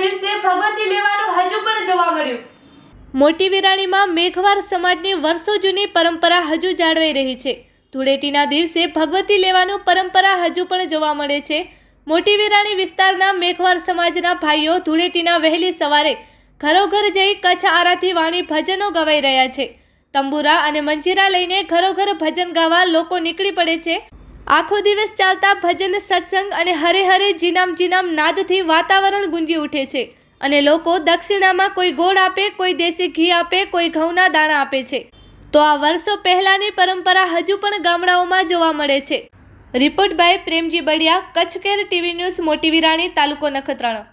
દિવસે ભગવતી લેવાનું હજુ પણ જોવા મળ્યું. મોટી વિરાણીમાં મેઘવાર સમાજની વર્ષો જૂની પરંપરા હજુ જાળવાઈ રહી છે. ધૂળેટીના દિવસે ભગવતી લેવાનું પરંપરા હજુ પણ જોવા મળે છે. મોટી વિરાણી વિસ્તારના મેઘવાર સમાજના ભાઈઓ ધૂળેટીના વહેલી સવારે ઘરોઘર જઈ કચ્છ આરાથી વાણી ભજનો ગવાઈ રહ્યા છે. તંબુરા અને મંજીરા લઈને ઘરોઘર ભજન ગાવા લોકો નીકળી પડે છે. આખો દિવસ ચાલતા ભજન, સત્સંગ અને હરે હરે જીનામ જીનામ નાદથી વાતાવરણ ગુંજી ઉઠે છે અને લોકો દક્ષિણામાં કોઈ ગોળ આપે, કોઈ દેશી ઘી આપે, કોઈ ઘઉંના દાણા આપે છે. તો આ વર્ષો પહેલાની પરંપરા હજુ પણ ગામડાઓમાં જોવા મળે છે. Report by Premji Badiya Kutch care TV news Moti Virani તાલુકો નખત્રાણા.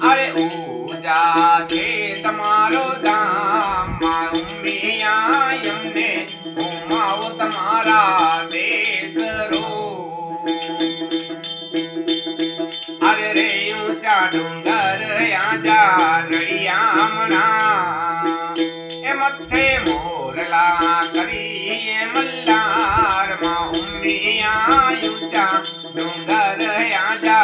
અરે ઉજા છે તમારો ધામ ઊંચા ડુંગર આજા રળિયા મણા એ મથે મોરલા કરી એ મલ્લારમાં ઉમિયા ઊંચા ડુંગર આજા